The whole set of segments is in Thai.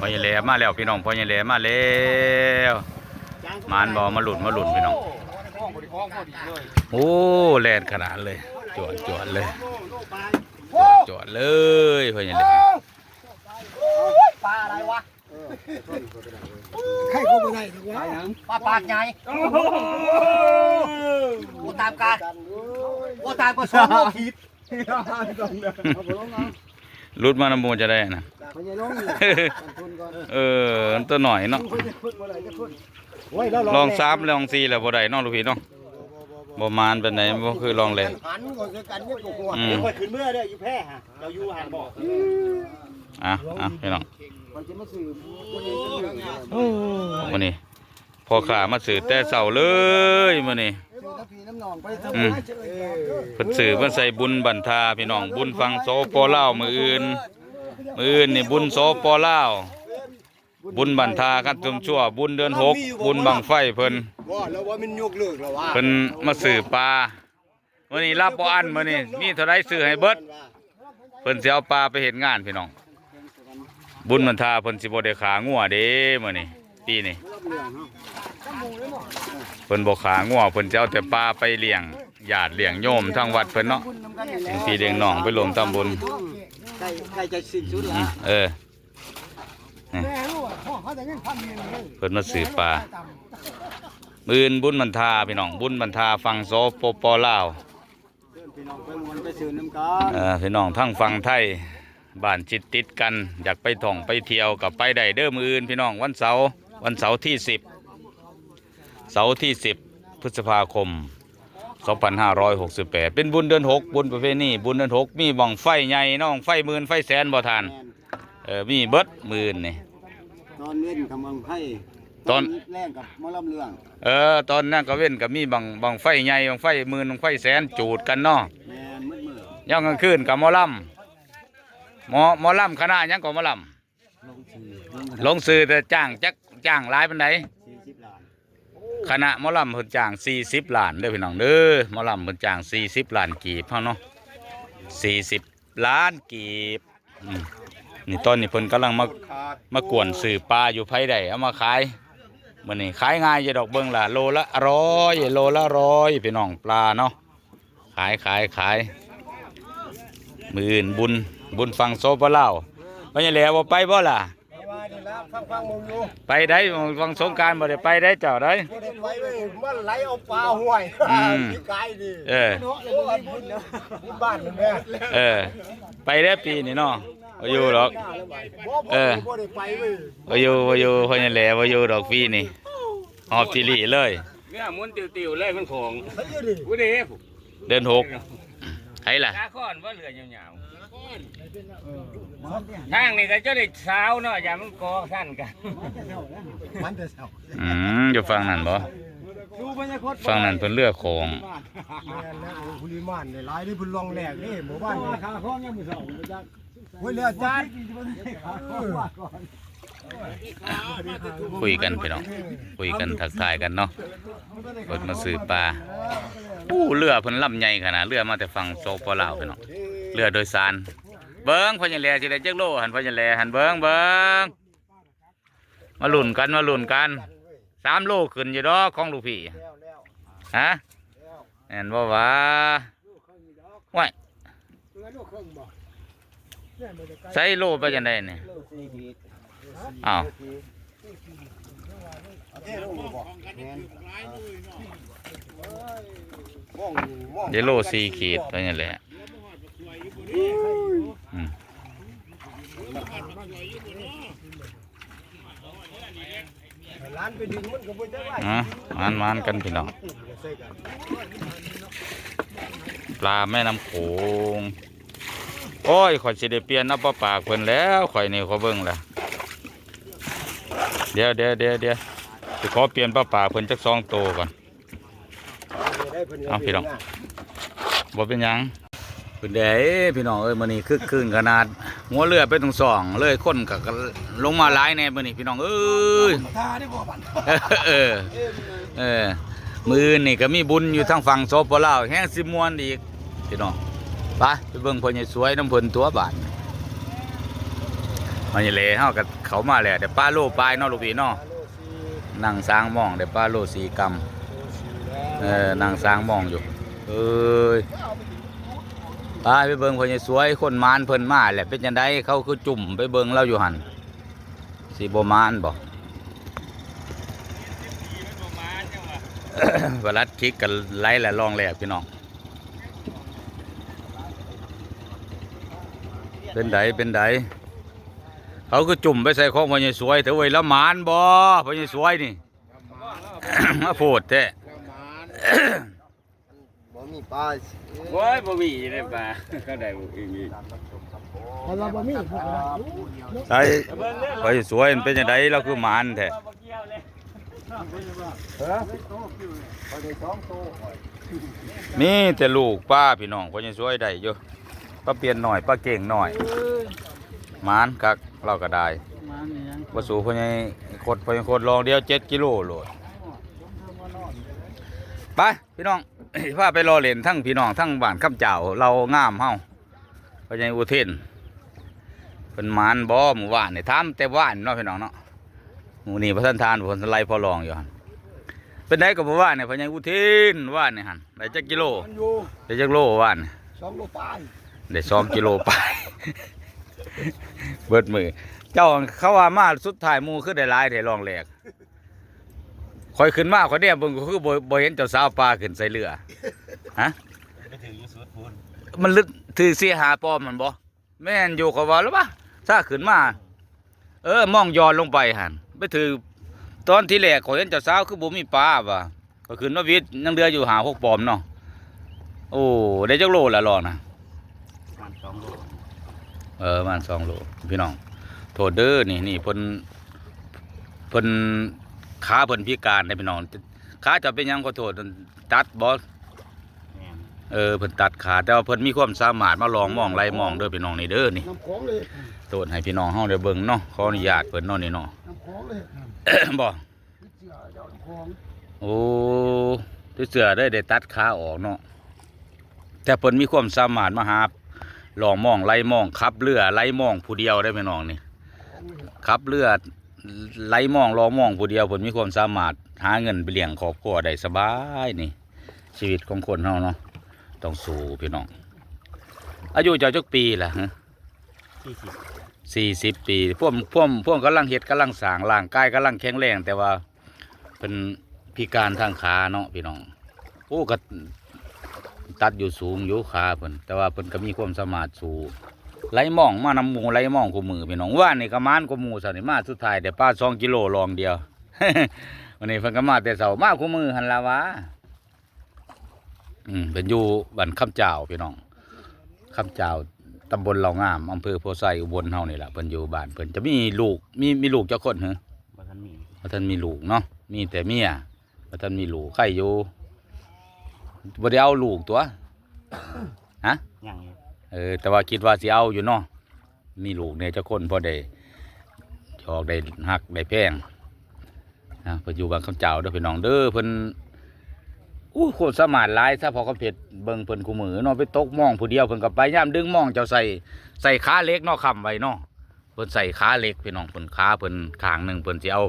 พ่อใหญ่แหลมาแล้วพี่น้องพ่อใหญ่แหลมาแล้วมานบ่มาหลุดมาหลุดพี่น้องโอ้แลนขนาดเลยจวดจวดเลยจวดเลยพ่อใหญ่แหลปลาอะไรวะใครก็ไม่ได้หรอกวะปลาปากใหญ่โอ้ตามการโอ้ตามกระสอบโลขีด หลุดมานำมูจะได้นะพญาลงนี่ทุนก่อนเออมันตัวหน่อยเนาะคุยจะคุยเมื่อไหร่จะคุยโอ้ยแล้วลองสามลองสี่แล้วบ่ได้เนาะลูกพี่เนาะบ่มานเป็นไหนบ่คือลองเลยหันก่อนจะกันเนี่ยกูหัวอืมค่อยขึ้นเมื่อเด้ออยู่แพ้ฮะเราอยู่หันบอกอะอะพี่น้องมันจะมาสื่อคนนี้จะสื่อเนี่ยมื้อนี้พอขามาซื้อแต่เช้าเลยมื้อนี้สื่อ น้ำพีน้ำหนองไปทำอืมไมเฉยเพิ่นซื้อเพิ่นใส่บุญบันทาพี่น้องบุญฟังโสปอล่าวมืออื่นมืออื่นนี่บุญโสปอล่าวบุญบันทากันจุมชั่ว บุญเดือนหกบุญบังไฟเพิ่นว่าแล้วว่ามันยกเลิกแล้วว่าเพิ่นมาซื้อปลามื้อนี้รับบ่อันมื้อนี้มีเท่าใดซื้อให้เบิดเพิ่นสิเอาปลาไปเฮ็ดงานพี่น้อง บุญบันทาเพิ่นสิบ่ได้ขางัวเด้มื้อนี้ปีนี้ เพิ่นบ่ขางัวเพิ่นจะเอาแต่ปลาไปเลี้ยงญาติเลี้ยงโยมทางวัดเพิ่นเนาะบุญนำกันนี่แหละเลี้ยงพี่เลี้ยงน้องไปรวมทำบุญใกล้ใกล้จะสิ้นสุดอืแล้มวเออแม่รู้ว่าพ่อเขาจะเงินพันเงินเลยเพิ่นมาซื้อปลามื่นบุญบันทาพี่น้องบุญบันทาฟังโซโปปอลาวเพื่อนพี่น้องไปมวนไปซื้อน้ำกันเออพี่น้องทั้งฟังไทยบ้านจิตติดกัน อยากไปท่องไปเที่ยวกับไปได้เด้อมืออื่นพี่น้องวันเสาร์วันเสาร์ที่สิบ เสาร์ที่สิบพฤษภาคม 2568 เป็นบุญเดือนหกบุญประเพณีบุญเดือนหกมีบ่องไฟใหญ่น้องไฟหมื่นไฟแสนบ่ทานแม่นเออมีเบิดหมื่นนี่ตอนเล่นกำลังไพ่ตอนแรงกับมะลำเรื่องเออตอนนั้นก็เว้นก็มีบังบังไฟใหญ่บังไฟหมื่นบังไฟแสนจูดกันเนาะแม่นมืดมืดย่างกลางคืนกับหมอลำหมอหมอลำคณะหยังก็หมอลลงชื่อำลงซื้อแต่จ้างจักจ้างหลายปานใดสี่สิบล้าน คณะมอลำเพิ่นจาง40ล้านเด้อพี่น้องเด้อมอลำเพิ่นจาง40ล้านกีบเฮาเนาะ40ล้านกีบนี่ตอนนี้เพิ่นกำลังมามากวนซื้อปลาอยู่ไผใดเอามาขายมื้อนี้ขายง่ายอยู่ดอกเบิ่งล่ะโลละร้อยโลละร้อยพี่น้องปลาเนาะขายขายขายมื่นบุญบุญฟังโซปะเล่าวว่าหยังแหล้วบ่ไปบ่ล่ะว่ะ ฟังฟังมึงอยู่ไปได้ฟังสงกรารบ่ได้ไปได้เจ้าได้ บ่ได้ไปเว้ยมันไหลเอาปลาห้วยอืมที่ไกลดิเออเนาะเลยบ่บุญเนาะบุญบ้านนั่นแหละเออ ไปได้ปีนี้เนาะบ่อยู่หรอกบ่เออ บ่ได้ไปเว้ยบ่อยู่บ่อยู่เพิ่นหยังแหล้วบ่อยู่ดอกปีนี้หอบจิริเลย เนี่ยหมุนติวๆเลยมันของไปอยู่ดิกูเด้เดือนหกใครล่ะตาค้อนว่าเหลือยาวๆ ทางนี่ก็จะได้สาวเนาะอย่ามันกอสั้นกันมันจะเศร้าอืมอยู่ฝั่งนั้นบ่ดูบรรยากาศฝั่งนั้นเพิ่นเลือกของแม่นแล้วโอ้คุลิมานเนี่ยหลายนี่เพิ่นลองแหลกนี่หมู่บ้านนี่ขาข้องยังบ่เศร้าบ่จักเฮ้ยเรือจานคุยกันพี่น้องคุยกันทักทายกันเนาะเพิ่นมาซื้อปลาอู้เรือเพิ่นลำใหญ่ขนาดเรือมาแต่ฝั่งโซปลาวพี่น้องเรือโดยสาร เบิ้งพญาแลสิได้จักโลหันพญาแลหันเบิ้งเบิ้งมาหลุนกันมาหลุนกันสามโลขึ้นอยู่ดอกของลูกพี่ฮะแม่นบ่วะว้ายใส่โลไปจังไดเนี่ยอ้าวเดี๋ยวโลสี่ขีดไปนี่แหละ อืมร้านไปดึงมันก็บ่จักว่าอะมานมานกันพี่น้องปลาแม่น้ำโขงโอ้ยข่อยสิได้เปลี่ยนเอาปลาปากเพิ่นแล้วข่อยนี่ขอเบิ่งละเดี๋ยวเดี๋ยวเดี๋ยวเดี๋ยวสิขอเปลี่ยนปลาปากเพิ่นจักสองโตก่อนเอาพี่น้องบ่เป็นหยัง เพิ่นได้พี่น้องเอ้ยมื้อนี้คึกคืนขนาดหัวเรือไปตรงสองเลยคนก็ก็ลงมาหลายแน่มื้อนี้พี่น้องเอ้ยเออเออมือนี่ก็มีบุญอยู่ทางฝั่งโซปลาวแห้งสิมวนอีกพี่น้องไปไปเบิ่งพ่อใหญ่สวยน้ำพนตัวบาทมันจะเละเฮากับเขามาแหล้วเดี๋ยวป้าโลปลายนาะลูกพี่นาะโลสี่นั่งสร้างมองเดี๋ยวป้าโลสีกรรมโลสี่แล้วเออนั่งสร้างมองอยู่เอ้ย ไปไปเบิ่งเพิ่นสวยคนมานเพิ่นมาแหละเป็นจังไดเขาคือจุ่มไปเบิ่งเราอยู่หันสิบ่มานบ่เวลาคลิกกันไล่และลองแหลกพี่น้อง เป็นไดเป็นไดเขาก็จุ่มไปใส่ของพญสวยเถอะเว้ยละหมานบ่พญสวยนี่มาโพดแท้ ปลาโอ้ยบ่มีได้ปลาเขาได้บ่มีเอาเราบ่มีพวกเราใช่พญสวยมันเป็นจังไดเราคือหมานแท้บ่เกี่ยวเลยพอได้สองโตมีแต่ลูกป้าพี่น้องพญสวยได้อยู่ป้าเปลี่ยนหน่อยป้าเก่งหน่อยหมานคักเราก็ได้บ่สูพญโคตรพญโคตรลองเดียว7กิโลโลดไปพี่น้อง พาไปรอเล่นทั้งพี่น้องทั้งบ้านคำเจ้าเรางามเฮาพญายอุเทนเป็นหมานบ่หมู่บ้านนี่ถามแต่ว่านเนาะพี่น้องเนาะหมู่นี่พระท่านทานผลสไลด์พอลองอยู่หั่นเป็นไดกับบ่ว่านเนี่ยพญายอุเทนว่านนี่หั่นได้จักกิโลมันอยู่ได้จักโลว่านสองโลปลายได้สองกิโลไปเบิดมือ เจ้าเขาว่ามาสุดท้ายหมู่คือได้หลายได้รองแหลก คอยขึ้นมาคอยเนี่ยเบิ่งก็คือบ่บ่เห็นเจ้าสาวปลาขึ้นใส่เรือฮะมันลึกถือเสียหาปอมมันบ่แม่นอยู่กับว่าหรือปะถ้าขึ้นมา เออมองย้อนลงไปหันไปถือตอนที่แรกขอยเห็นเจ้าสาวคือบ่มีปลาว่ะก็ขึ้นมาวิทย์ยังเดืออยู่หาพวกปอมเนาะโอ้ได้จักโลละลองนะเออประมันสองโลพี่น้องโทษเด้อนี่นี่เพิ่นเพิ่น ขาเพิ่นพิการได้พี่น้องขาจะเป็นหยังขอโทษตัดบ่เออเพิ่นตัดขาแต่ว่าเพิ่นมีความสามารถมาลองมองไล่มองเด้อพี่น้องนี่เด้อนี่น้ำของเลยโตดให้พี่น้องเฮาได้เบิ่งเนาะขออนุญาตเพิ่นเนาะนี่เนาะน้ำของเลยบ่เสือเจ้าน้ำของโอ้ที่เสือได้ได้ตัดขาออกเนาะแต่เพิ่นมีความสามารถมาหาลองมองไล่มองขับเรือไล่มองผู้เดียวได้พี่น้องนี่ขับเรือ ไล่มองลอมองผู้เดียวเพิ่นมีความสามารถหาเงินไปเลี้ยงครอบครัวได้สบายนี่ ชีวิตของคนเฮาเนาะต้องสู้พี่น้อง อายุเจ้าจักปีล่ะฮะสี่สิบปีพวกพวกพวกกำลังเฮ็ดกำลังสางร่างกายกำลังแข็งแรง แต่ว่าเป็นพิการทางขาเนาะพี่น้องโอ้ก็ตัดอยู่สูงอยู่ขาเพิ่นแต่ว่าเพิ่นก็มีความสามารถสูง ไล่มองมานำหมูไล่มองกูมือพี่น้องว่านี่ก็มานกูมือสันนี่มาสุดท้ายเดี๋ยวป้าสองกิโลลองเดียววันนี้เพิ่นก็มาแต่เสามากูมือหันละวะอืมเป็นอยู่บ้านคำเจ้าพี่น้องคำเจ้าตำบลเหล่างามอำเภอโพไซอุบลเฮานี่แหละเพิ่นอยู่บ้านเพิ่นจะมีลูกมีมีลูกจักคนเหรอบ่ทันมีบ่ทันมีลูกเนาะมีแต่เมียบ่ทันมีลูกใครอยู่บ่ได้เอาลูกตัวฮะยังอยู่ เออแต่ว่าคิดว่าสิเอาอยู่เนาะมีลูกเนี่ยจักคนพอได้ชอกได้หักได้แพงนะเพิ่นอยู่บ้านคำเจ้าเด้อพี่น้องเด้อเพิ่นอู้คตรสมารถหลายถ้าพอเขาเผ็ดเบิ่งเพิ่นคู่มือเนาะไปตกมองผู้เดียวเพิ่นก็ไปย่ามดึงมองเจ้าใส่ใส่ขาเล็กเนาะคำไว้เนาะเพิ่นใส่ขาเล็กพี่น้องเพิ่นขาเพิ่นขางหนึ่งเพิ่นสิเอา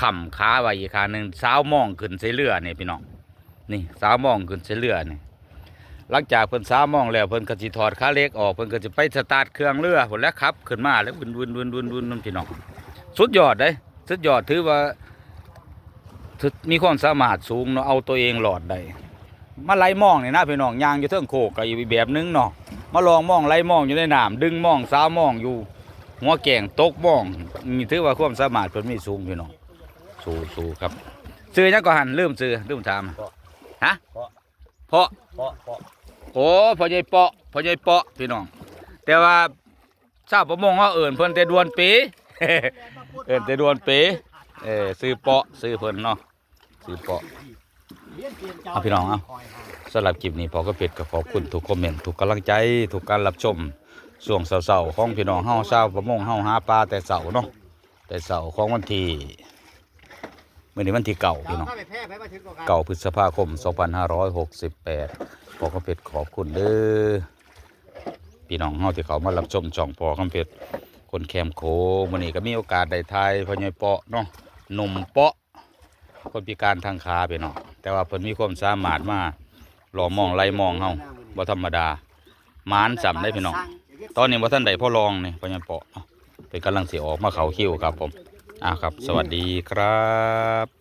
ค้ำขาไว้อีกขางหนึ่งสาวมองขึ้นใส่เรือเนี่ยพี่น้องนี่สาวมองขึ้นใส่เรือเนี่ย หลังจากเพิ่นสามองแล้วเพิ่นก็สิถอดขาเล็กออกเพิ่นก็สิไปสตาร์ทเครื่องเรือพุ่นแล้วขับขึ้นมาแล้ววุ่นวุ่นวุ่นวุ่นวุ่นพี่น้องสุดยอดเด้สุดยอดถือว่ามีความสามารถสูงเนาะเอาตัวเองหลอดได้มาไล่มองเนี่ยนะพี่น้องยางอยู่เทิงโคกก็อีกแบบนึงเนาะมาลองมองไล่มองอยู่ในน้ำดึงมองสาวมองอยู่ หัวแก่งตกมองมีถือว่าความสามารถเพิ่นมีสูงพี่น้องสูสูครับซื้อยังก็หันลืมซื้อลืมถามฮะเพาะเพาะเพาะ โอ้พ่อใหญ่เปาะพ่อใหญ่เปาะพี่น้อง แต่ว่าชาวประมงเขาเอิ่นเพิ่นแต่ดวนปี เอิ่นแต่ดวนปีเออซื้อเปาะซื้อเพิ่นเนาะซื้อเปาะ เอาพี่น้องเอา สำหรับคลิปนี้พอก็เป็ดก็ขอบคุณทุกคอมเมนต์ทุกกำลังใจทุกการรับชมช่วงเสาร์ๆของพี่น้องเฮาชาวประมงเฮาหาปลาแต่เสาร์เนาะแต่เสาร์ของวันที่ มื้อนี้วันที่เก่าพี่น้องไปแพ้ไปมาถึงก็เก่าพฤษภาคม 2568พอคำเพชรขอบคุณเด้อพี่น้องเฮาที่เขามารับชมช่องพอคำเพชรคนแคมโคมื้อนี้ก็มีโอกาสได้ทายพ่อใหญ่เปาะเนาะหนุ่มเปาะ คนพิการทางขาไปเนาะแต่ว่าเพิ่นมีความสามารถมาหล่อมองไล่มองเฮาบ่ธรรมดาหมานสำได้พี่น้องตอนนี้บ่ทันได้พ่อรองนี่พ่อใหญ่เปาะเนาะเป็นกำลังสิออกมาเขาคิวครับผม อ่าครับ สวัสดีครับ